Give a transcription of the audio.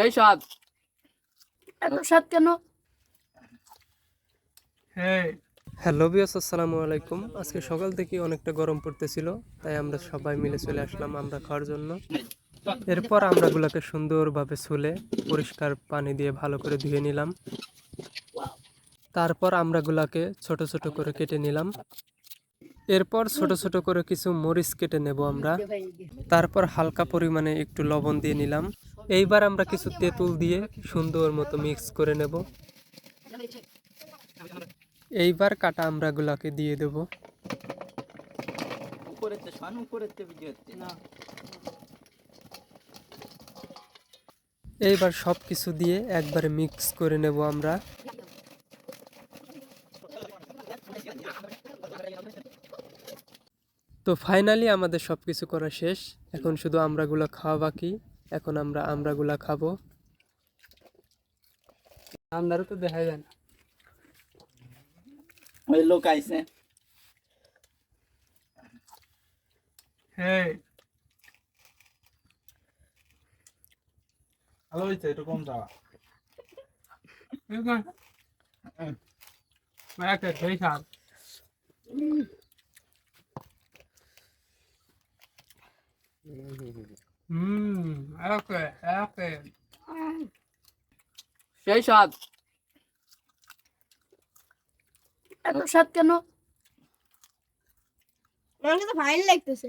সেই স্বাদ। এত স্বাদ কেন? হ্যাঁ। হ্যালো বিয়াস আসসালামু আলাইকুম। আজকে সকাল থেকে অনেকটা গরম পড়তেছিল তাই আমরা সবাই মিলে চলে আসলাম আমরা খাওয়ার জন্য। এরপর আমরাগুলোকে সুন্দরভাবে ছুলে পরিষ্কার পানি দিয়ে ভালো করে ধুয়ে নিলাম। তারপর আমরাগুলাকে ছোট ছোট করে কেটে নিলাম। এরপর ছোট ছোট করে কিছু মরিচ কেটে নেব আমরা। তারপর হালকা পরিমাণে একটু লবণ দিয়ে নিলাম। এইবার আমরা কিছু তেঁতুল দিয়ে সুন্দর মতো মিক্স করে নেব। এইবার কাটা আমরাগুলাকে দিয়ে দেব। এইবার সব কিছু দিয়ে একবারে মিক্স করে নেব আমরা। তো ফাইনালি আমাদের সব কিছু করা শেষ। এখন শুধু আমরাগুলো খাওয়া বাকি। এখন আমরা আমরাগুলা খাব। আমদারও তো দেখা যায় না। ওই লোক আইছে। হ্যাঁ ভালো হয়েছে একটু কম হুম। ওকে ওকে সেই স্বাদ। এত স্বাদ কেন? আমাকে তো ফাইন লাগতেছে।